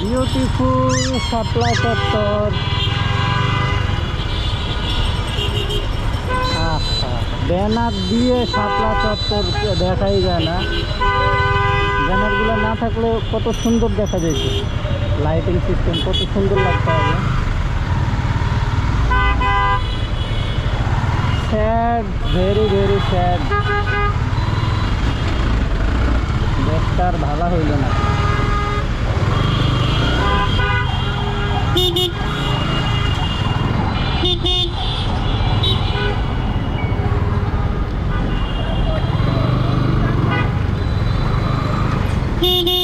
Beautiful supply চত্বর banner দিয়ে সাপলা চত্বর দেখাই যায় না। ব্যানারগুলো না থাকলে কত সুন্দর দেখা যেত লাইটিং সিস্টেম কত সুন্দর লাগতে হবে স্যাড ভেরি স্যার ব্যাগটার ভালো হইল না Mm-hmm.